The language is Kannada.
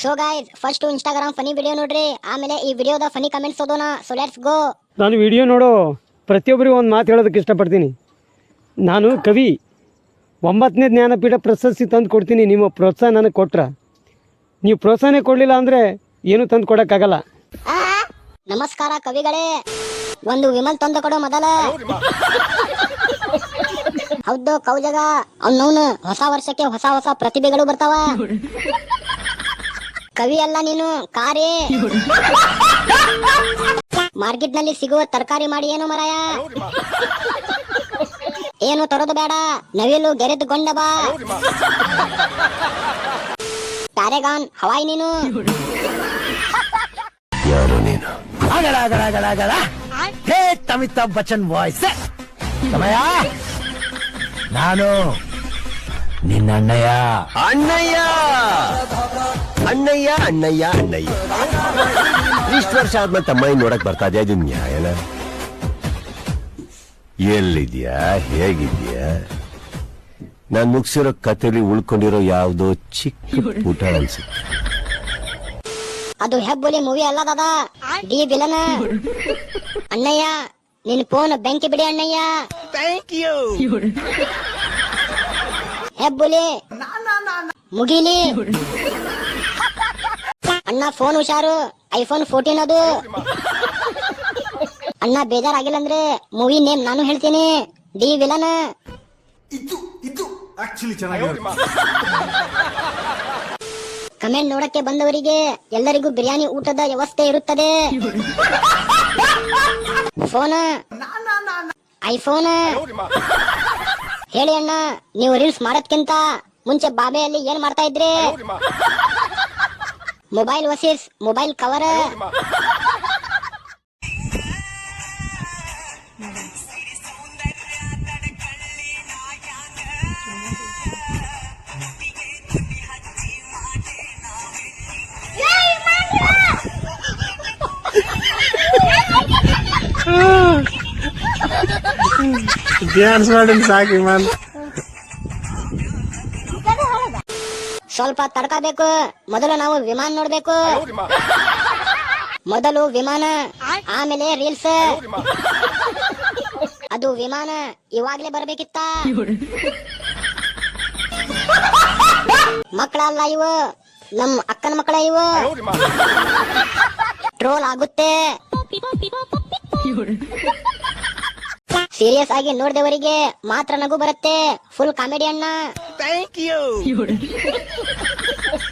So guys first Instagram funny video ನೋಡ್ರಿ. ಆಮೇಲೆ ಈ ವಿಡಿಯೋದ ಫನಿ ಕಮೆಂಟ್ಸ್ ಓದೋಣ. ಸೊ ಲೆಟ್ಸ್ ಗೋ ನಾನು ವಿಡಿಯೋ ನೋಡೋ ಪ್ರತಿಯೊಬ್ಬರಿಗೂ ಒಂದು ಮಾತು ಹೇಳೋದಕ್ಕೆ ಇಷ್ಟಪಡ್ತೀನಿ. ನಾನು ಕವಿ. ಒಂಬತ್ತನೇ ಜ್ಞಾನಪೀಠ ಪ್ರಶಸ್ತಿ ತಂದು ಕೊಡ್ತೀನಿ. ನಿಮ್ಮ ಪ್ರೋತ್ಸಾಹ ನನಗೆ ಕೊಟ್ರ. ನೀವು ಪ್ರೋತ್ಸಾಹನೇ ಕೊಡಲಿಲ್ಲ ಅಂದರೆ ಏನೂ ತಂದು ಕೊಡೋಕ್ಕಾಗಲ್ಲ. ನಮಸ್ಕಾರ ಕವಿಗಳೇ. ಒಂದು ವಿಮಲ್ ತಂದು ಕೊಡೋ ಮೊದಲ. ಹೌದು ಕೌಜಗ. ಅವ್ನವ್ನು ಹೊಸ ವರ್ಷಕ್ಕೆ ಹೊಸ ಹೊಸ ಪ್ರತಿಭೆಗಳು ಬರ್ತಾವ. ಕವಿ ಅಲ್ಲ ನೀನು ಕಾರೇ. ಮಾರ್ಕೆಟ್ನಲ್ಲಿ ಸಿಗುವ ತರಕಾರಿ ಮಾಡಿ ಏನು ಮರಾಯ? ಏನು ತರೋದು ಬೇಡ ನವಿಲು ಗೆರೆದು ಗೊಂಡ ಬಾ. ಪ್ಯಾರೆಗಾನ್ ಹವಾಯ್ ನೀನು. Hey Amitabh Bachchan voice. ಸಮಯ. ನಾನು ನಿನ್ನ ಅಣ್ಣಯ್ಯ. ಅಣ್ಣಯ್ಯ! ಅಣ್ಣಯ್ಯ ಅಣ್ಣಯ್ಯ ಅಣ್ಣಯ್ಯ. ಇಷ್ಟು ವರ್ಷ ಆದ್ಮೇಲೆ ತಮ್ಮ ನೋಡಕ್ ಬರ್ತಾ ಇದೆಯಾ? ಇದು ನ್ಯಾಯನ ಎಲ್ಲಿದ್ಯಾ? ಹೇಗಿದ್ಯಾ? ನಾನ್ ಮುಗಿಸಿರೋ ಕಥೆಲಿ ಉಳ್ಕೊಂಡಿರೋ ಯಾವ್ದೋ ಚಿಕ್ಕ ಪುಟ ಅನ್ಸುತ್ತೆ. ಅದು ಹೆಬ್ಬುಲಿ ಮೂವಿ ಅಲ್ಲ ದಾದಾ? D villain. ಅಣ್ಣಯ್ಯ ನಿನ್ ಫೋನ್ ಬೆಂಕಿ ಬಿಡಿ ಅಣ್ಣಯ್ಯ. ಥ್ಯಾಂಕ್ ಯು ಹೆಬ್ಬುಲಿ ಮುಗಿಲಿ. ಅಣ್ಣ ಫೋನ್ ಹುಷಾರು. ಐಫೋನ್ ಫೋರ್ಟೀನ್ ಅದು. ಅಣ್ಣ ಬೇಜಾರಾಗಿಲ್ಲ ಅಂದ್ರೆ ಮೂವಿ ನೇಮ್ ನಾನು ಹೇಳ್ತೀನಿ. ಡಿ ವಿಲನ್ ಇದು ಇದು ಆಕ್ಚುಲಿ ಕಮೆಂಟ್ ನೋಡಕ್ಕೆ ಬಂದವರಿಗೆ ಎಲ್ಲರಿಗೂ ಬಿರಿಯಾನಿ ಊಟದ ವ್ಯವಸ್ಥೆ ಇರುತ್ತದೆ. ಫೋನ್ ಐಫೋನ್ ಹೇಳಿ ಅಣ್ಣ ನೀವು ರೀಲ್ಸ್ ಮಾಡೋದ್ಕಿಂತ ಮುಂಚೆ ಬಾಬೆಯಲ್ಲಿ ಏನ್ ಮಾಡ್ತಾ ಇದ್ರಿ? ಮೊಬೈಲ್ ವಸೀಸ್ ಮೊಬೈಲ್ ಕವರ್ ಡ್ಯಾನ್ಸ್ ಮಾಡಿ ಸಾಕಿ ಮಾನ್ ಸ್ವಲ್ಪ ತಡ್ಕಬೇಕು. ಮೊದಲು ನಾವು ವಿಮಾನ ನೋಡ್ಬೇಕು. ಮೊದಲು ವಿಮಾನ ಆಮೇಲೆ ರೀಲ್ಸ್ ಅದು ವಿಮಾನ ಇವಾಗ್ಲೇ ಬರ್ಬೇಕಿತ್ತ. ಮಕ್ಕಳಲ್ಲ ಇವು. ನಮ್ ಅಕ್ಕನ ಮಕ್ಕಳ ಇವು. ಟ್ರೋಲ್ ಆಗುತ್ತೆ. ಸೀರಿಯಸ್ ಆಗಿ ನೋಡಿದವರಿಗೆ ಮಾತ್ರ ನಗು ಬರುತ್ತೆ. ಫುಲ್ ಕಾಮಿಡಿ ಅಣ್ಣ. Thank you